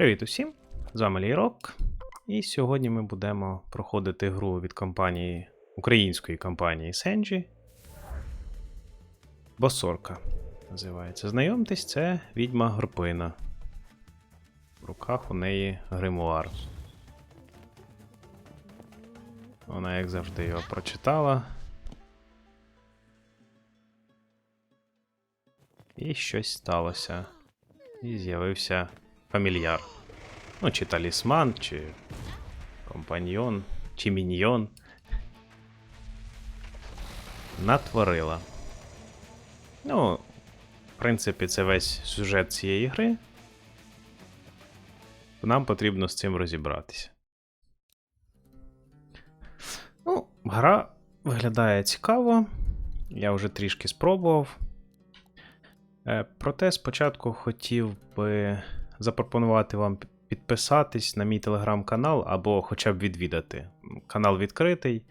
Привіт усім! З вами Лійрок. І сьогодні ми будемо проходити гру від компанії української компанії Senji. Босорка називається. Знайомтесь, це відьма Горпина. В руках у неї гримуар. Вона, як завжди, його прочитала. І щось сталося. І з'явився фамільяр. Ну, чи талісман, чи компаньйон, чи міньйон. Натворила. Ну, в принципі, це весь сюжет цієї гри. Нам потрібно з цим розібратися. Ну, гра виглядає цікаво. Я вже трішки спробував. Е, Проте спочатку хотів би запропонувати вам підписатись на мій телеграм-канал або хоча б відвідати. Канал відкритий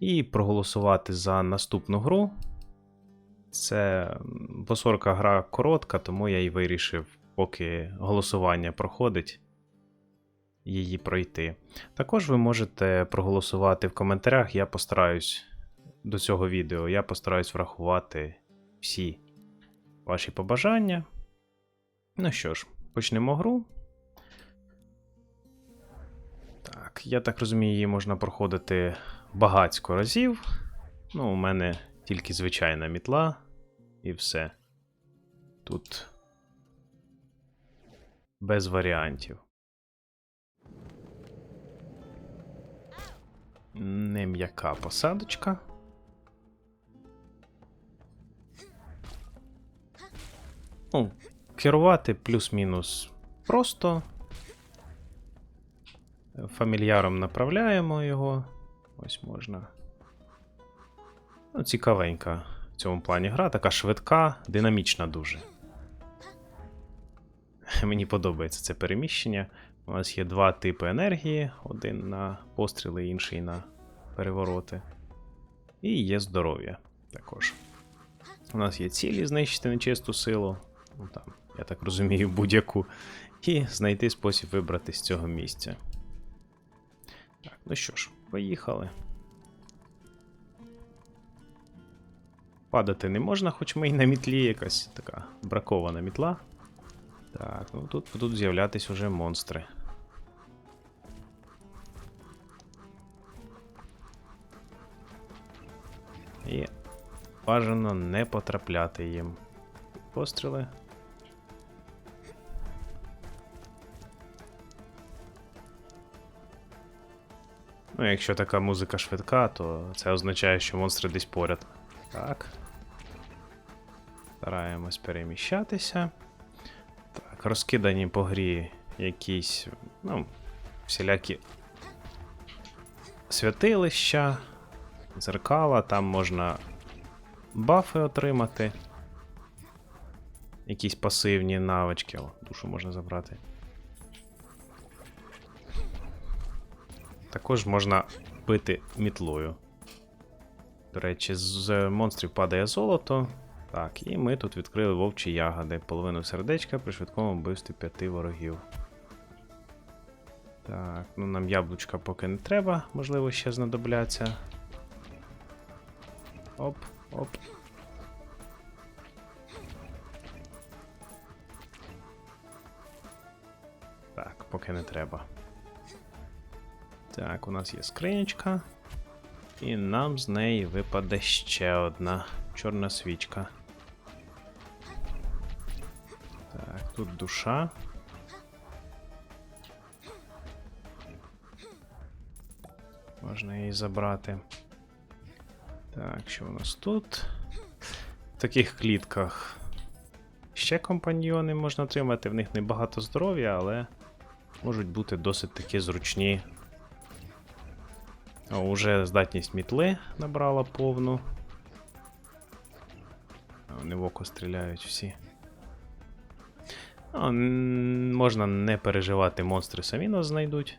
і проголосувати за наступну гру. Це босорка гра коротка, тому я і вирішив, поки голосування проходить, її пройти. Також ви можете проголосувати в коментарях. Я постараюсь до цього відео, я постараюсь врахувати всі ваші побажання. Ну що ж, почнемо гру. Так, я так розумію, її можна проходити багатько разів. Ну, у мене тільки звичайна мітла і все. Тут без варіантів. Не м'яка посадочка. Ну, керувати плюс-мінус просто. Фамільяром направляємо його. Ось можна. Ну, цікавенька в цьому плані гра, така швидка, динамічна дуже. Мені подобається це переміщення. У нас є два типи енергії: один на постріли, інший на перевороти. І є здоров'я також. У нас є цілі знищити нечисту силу. Ну, там, я так розумію, будь-яку. І знайти спосіб вибрати з цього місця. Так, ну що ж, поїхали. Падати не можна, хоч ми й на мітлі якась така бракована мітла. Так, ну тут будуть з'являтись уже монстри. І бажано не потрапляти їм. Постріли. Ну, якщо така музика швидка, то це означає, що монстри десь поряд. Так. Стараємось переміщатися. Так, розкидані по грі якісь, ну, всілякі святилища, дзеркала, там можна бафи отримати. Якісь пасивні навички. О, душу можна забрати. Також можна бити мітлою. До речі, з монстрів падає золото. Так, і ми тут відкрили вовчі ягоди. Половину сердечка при швидкому вбивстві п'яти ворогів. Так, ну нам яблучка поки не треба, можливо, ще знадобляться. Оп, оп. Так, поки не треба. Так, у нас є скринячка. І нам з неї випаде ще одна чорна свічка. Так, тут душа. Можна її забрати. Так, що у нас тут? В таких клітках ще компаньйони можна отримати. В них небагато здоров'я, але можуть бути досить таки зручні. Уже здатність мітли набрала повну. Вони в око стріляють всі. Ну, можна не переживати, монстри самі нас знайдуть.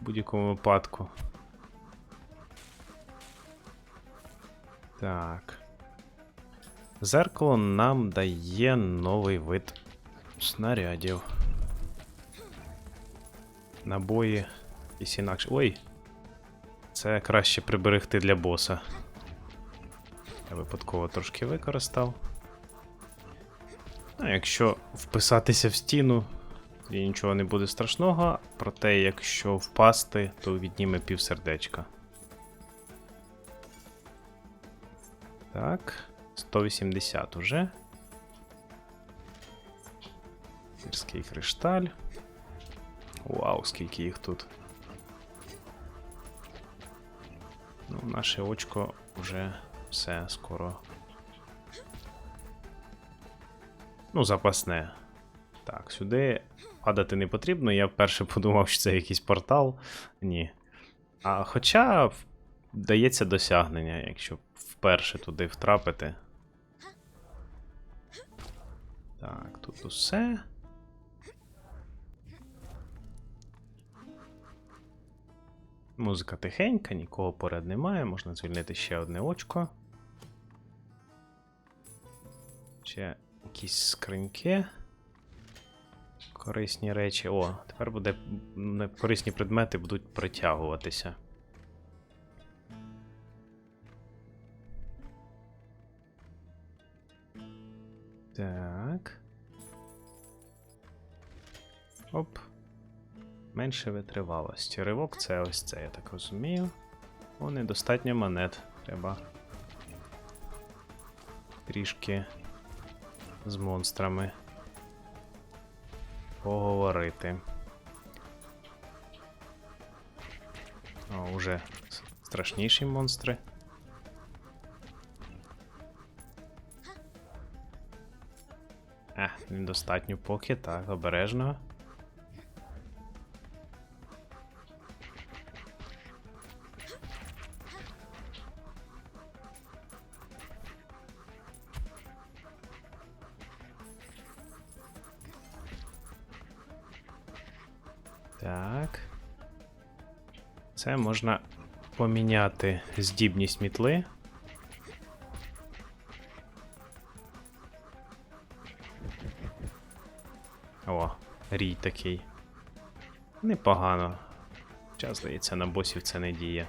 В будь-якому випадку. Так. Зеркало нам дає новий вид снарядів. набої, якісь інакше. Ой! Це краще приберегти для боса. Я випадково трошки використав. Ну, якщо вписатися в стіну, і нічого не буде страшного. Проте, якщо впасти, то відніме півсердечка. Так, 180 уже. Гірський кришталь. Вау, скільки їх тут. Ну, наше очко вже все скоро. Ну, запасне. Так, сюди падати не потрібно. Я вперше подумав, що це якийсь портал. Ні. А хоча дається досягнення, якщо вперше туди втрапити. Так, тут усе. Музика тихенька, нікого поряд немає, можна звільнити ще одне очко. Ще якісь скриньки. Корисні речі. О, тепер буде корисні предмети будуть притягуватися. Так. Оп. Менше витривалості. Ривок це ось це, я так розумію. О, недостатньо монет. Треба трішки з монстрами поговорити. О, уже страшніші монстри. А, недостатньо поки, так, обережно. Це можна поміняти здібність мітли. О, рій такий. Непогано. Час, здається, на босів це не діє.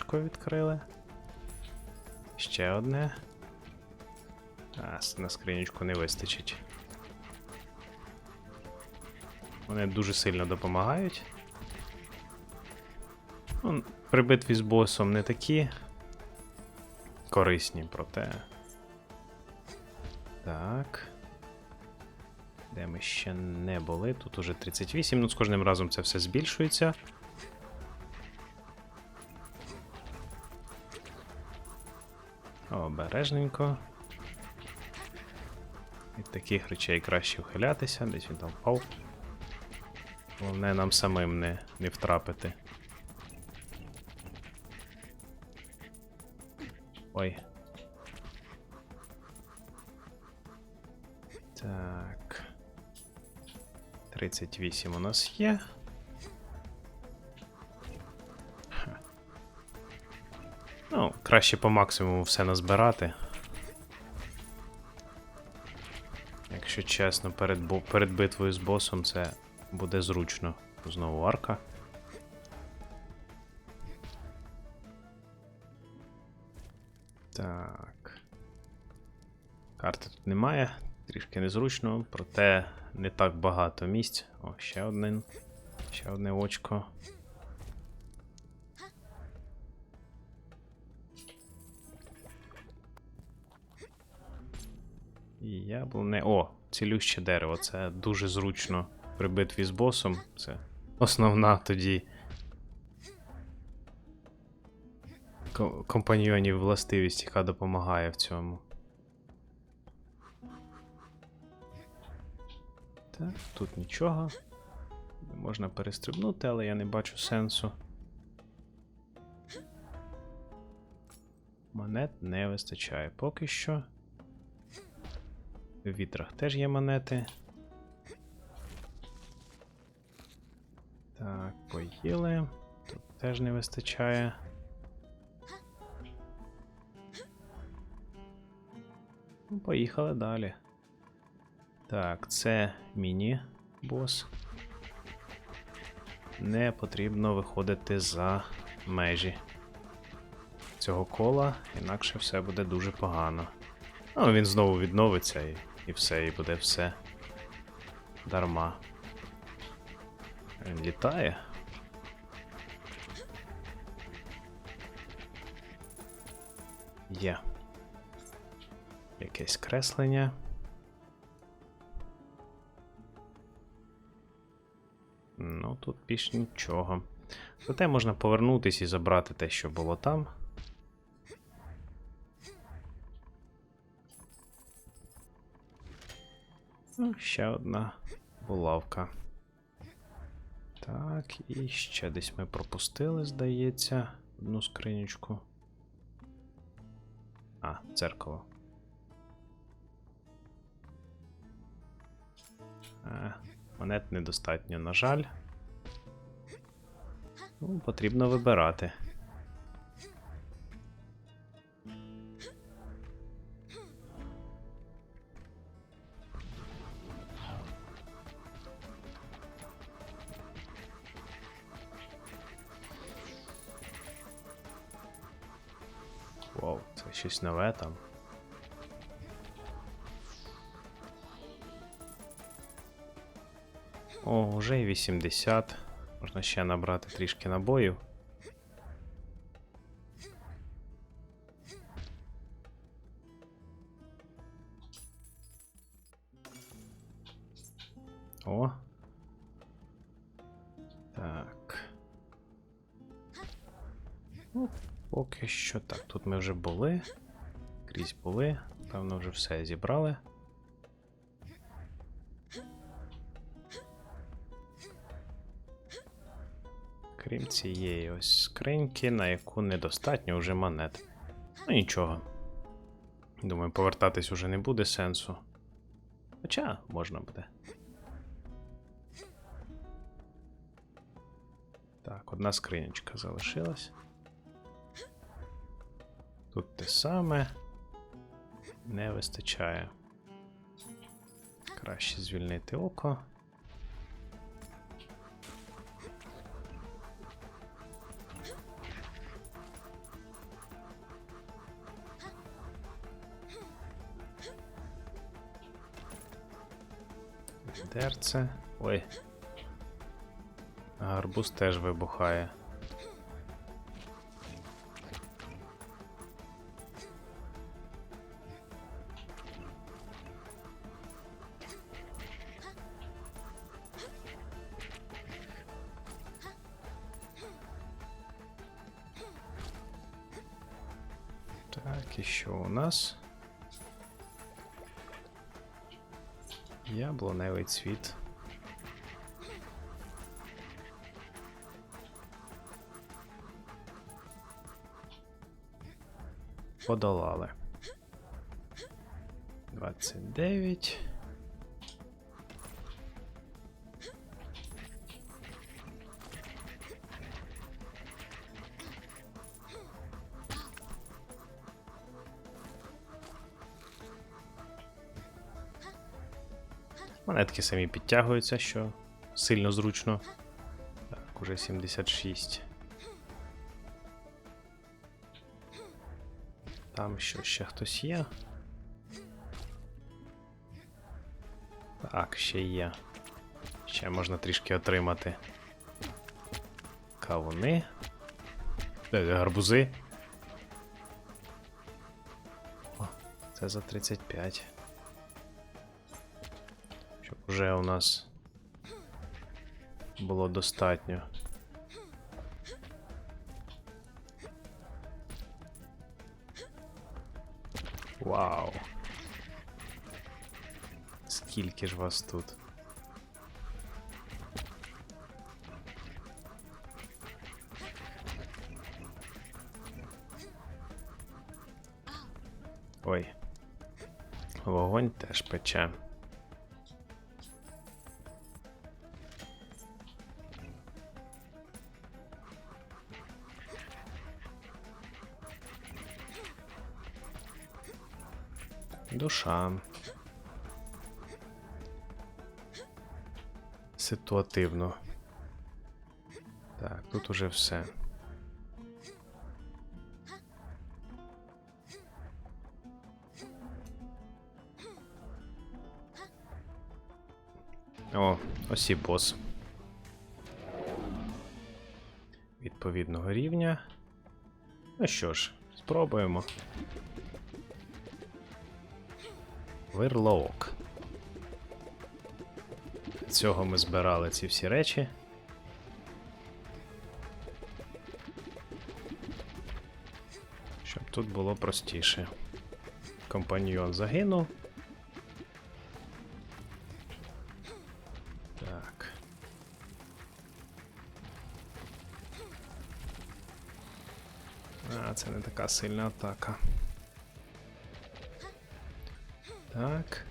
Так, відкрили. Ще одне. А, на скринічку не вистачить. Вони дуже сильно допомагають. Ну, при битві з босом не такі корисні, проте. Так. Де ми ще не були? Тут уже 38, ну з кожним разом це все збільшується. Обережненько. Від таких речей краще ухилятися, десь він там впав. Головне нам самим не, не втрапити. Ой. Так. 38 у нас є. Краще по максимуму все назбирати. Якщо чесно, перед, перед битвою з босом це буде зручно. Знову арка. Так. Карти тут немає, трішки незручно, проте не так багато місць. О, ще один. Ще одне очко. І яблуне. О, цілюще дерево. Це дуже зручно при битві з босом. Це основна тоді. Компаньйонів властивість, яка допомагає в цьому. Так, тут нічого. Можна перестрибнути, але я не бачу сенсу. Монет не вистачає поки що. В вітрах теж є монети. Так, поїли. Тут теж не вистачає. Ну, поїхали далі. Так, це міні-бос. Не потрібно виходити за межі цього кола, інакше все буде дуже погано. Ну, він знову відновиться і, і все, і буде все дарма. Він літає. Є. Якесь креслення. Ну, тут більш нічого. Зате можна повернутися і забрати те, що було там. Ще одна булавка. Так, і ще десь ми пропустили, здається, одну скринючку. А, дзеркало. Е, монет недостатньо, на жаль. Ну, потрібно вибирати. Щось нове там. О, вже і 80. Можна ще набрати трішки набоїв. О. Так. Ну, поки що так. Тут ми вже були. Крізь були. Певно, вже все зібрали. Крім цієї ось скриньки, на яку недостатньо вже монет. Ну нічого. Думаю, повертатись уже не буде сенсу. Хоча можна буде. Так, одна скринячка залишилась. Тут те саме. Не вистачає. Краще звільнити око. Дерце. Ой. Гарбуз теж вибухає. Що у нас? Яблуневий цвіт. Подолали. 29. Монетки самі підтягуються, що сильно зручно. Так, уже 76. Там що ще хтось є? Так, ще є. Ще можна трішки отримати. Кавуни. Е, Гарбузи. О, це за 35. Вже у нас було достатньо. Вау. Скільки ж вас тут? Ой. Вогонь теж пече. Душа. Ситуативно. Так, тут уже все. О, ось і бос. Відповідного рівня. Ну що ж, спробуємо. Верлоок. Для Цього ми збирали ці всі речі. Щоб тут було простіше. Компаньйон загинув. Так. А, це не така сильна атака. Так.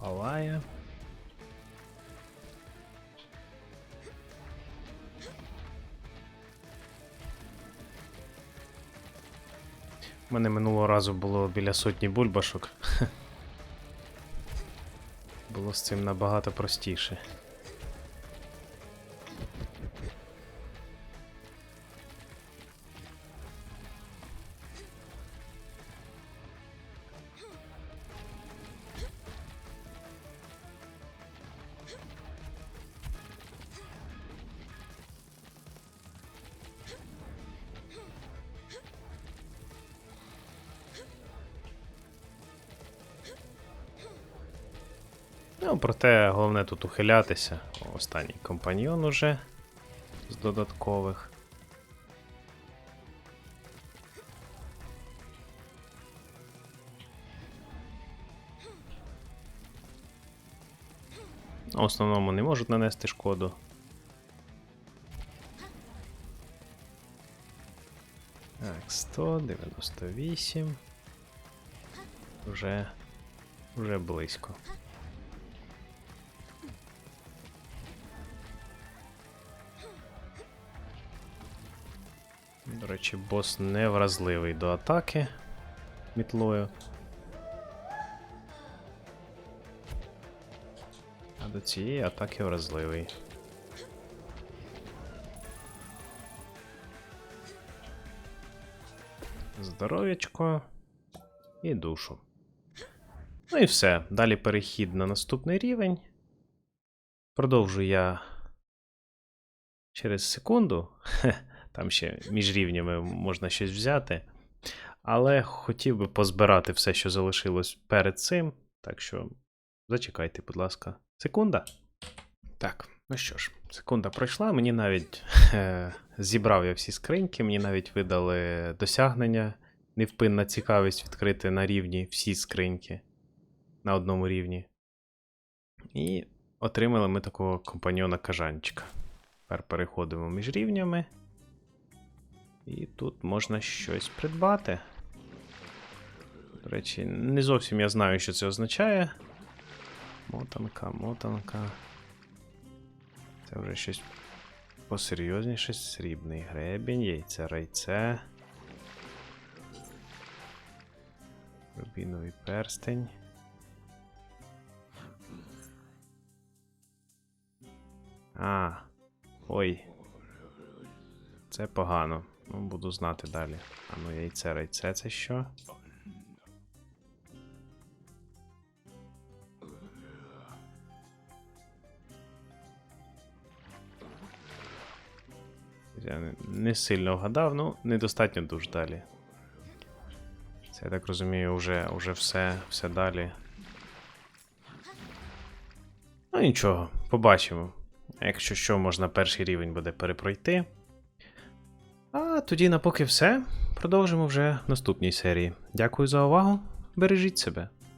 Палає. У мене минулого разу було біля сотні бульбашок. З цим набагато простіше. Ну, проте головне тут ухилятися. Останній компаньйон уже з додаткових. В основному не можуть нанести шкоду. Так, 198. Вже. Вже близько. До речі, бос не вразливий до атаки мітлою. А до цієї атаки вразливий. Здоров'ячко і душу. Ну і все. Далі перехід на наступний рівень. Продовжу я через секунду. Там ще між рівнями можна щось взяти. Але хотів би позбирати все, що залишилось перед цим. Так що зачекайте, будь ласка. Секунда. Так, ну що ж, секунда пройшла. Мені навіть е, зібрав я всі скриньки, мені навіть видали досягнення. Невпинна цікавість відкрити на рівні всі скриньки на одному рівні. І отримали ми такого компаньйона кажанчика. Тепер переходимо між рівнями. І тут можна щось придбати. До речі, не зовсім я знаю, що це означає. Мотанка, мотанка. Це вже щось посерйозніше. Срібний гребінь, яйце райце. Рубіновий перстень. А. Ой. Це погано. Ну, буду знати далі. А ну яйце райце це що? Я не, сильно вгадав, ну, недостатньо душ далі. Це, я так розумію, вже, вже все, все далі. Ну нічого, побачимо. Якщо що, можна перший рівень буде перепройти. Тоді на поки все. Продовжимо вже в наступній серії. Дякую за увагу. Бережіть себе.